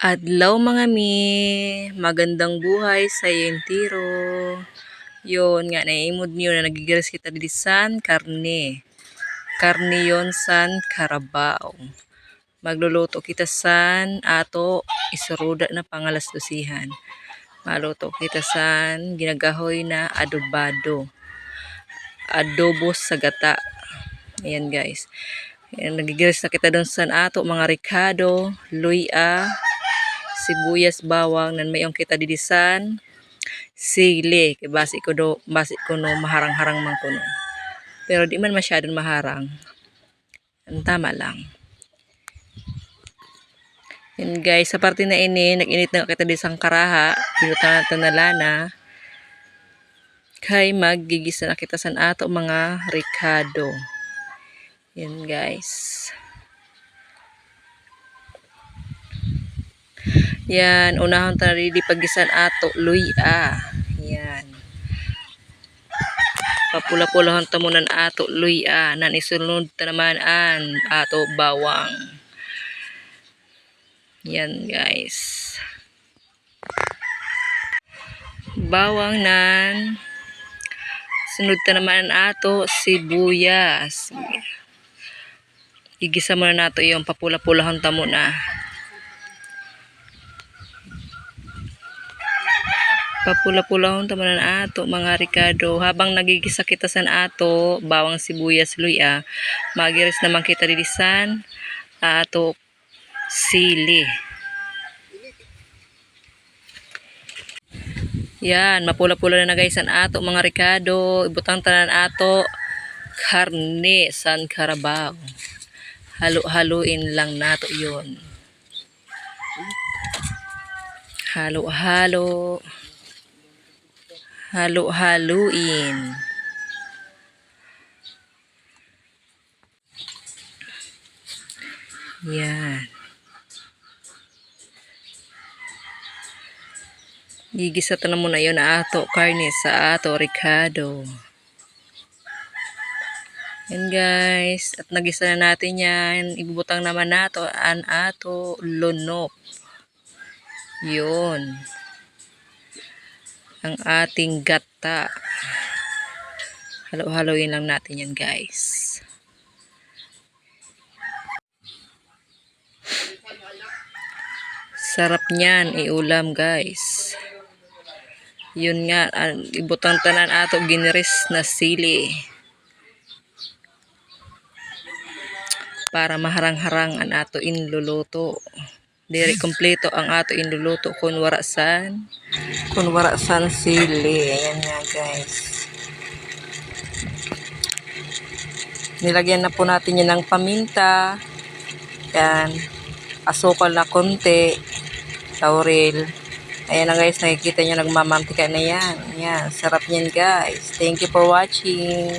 Adlaw mga mi, magandang buhay sa Yentiro. Yon nga naimod niyo na nagigiras kita di san karne. Karne yon san karabaw. Magluluto kita san ato isuruda na pangalas dusihan. Maluto kita san ginagahoy na adobado. Adobo sa gata. Ayan guys. Ayan, nagigiras na kita doon san ato mga ricado, luya, sibuyas, bawang nan mayong kita didisan. Sili kay ko do basi ko no maharang-harang man kuno. Pero di man masyadong maharang. Ang tama lang. Yun guys sa parte na ini nag-init na kita di sang karaha binutan natin na lana. Kay maggigisa na kita san ato mga ricado yun guys Yan, unahon ta di pagisan ato, luya. Yan. Papula-pulahon ta munan ato, luya. Nan isunod ta naman an ato bawang. Yan guys. Bawang nan. Sunod ta naman ato, sibuyas. Igisa muna nato yung papula-pulahon ta muna. Papula-pulahon tamanan ato mga ricado habang nagigisa kita san ato bawang sibuyas luya. Magiris naman kita dilisan ato sili. Yan mapula-pula na guys san ato mga ricado ibutang tanan ato karne san karabaw. Halo-haluin lang nato yon halo-halo halo-haluin. Yan. Gigisa na muna yun na ato karne sa ato ricado. Yan guys. At nagisa na natin yan. Ibubutang naman nato an ato lunop. Yun ang ating gata. Halo-haloin lang natin yan guys. Sarap niyan iulam guys. Yun nga, ibutang tanan ato giniris na sili. Para maharang-harang ang ato inluluto. Diri kompleto ang ato inluluto kun wara san kun wara san sili. Ayan nga guys. Nilagyan na po natin yan ng paminta. Yan. Asukal na konti. Laurel. Ayan na guys, nakikita nyo nagmamantika na yan. Yan. Sarap yan guys. Thank you for watching.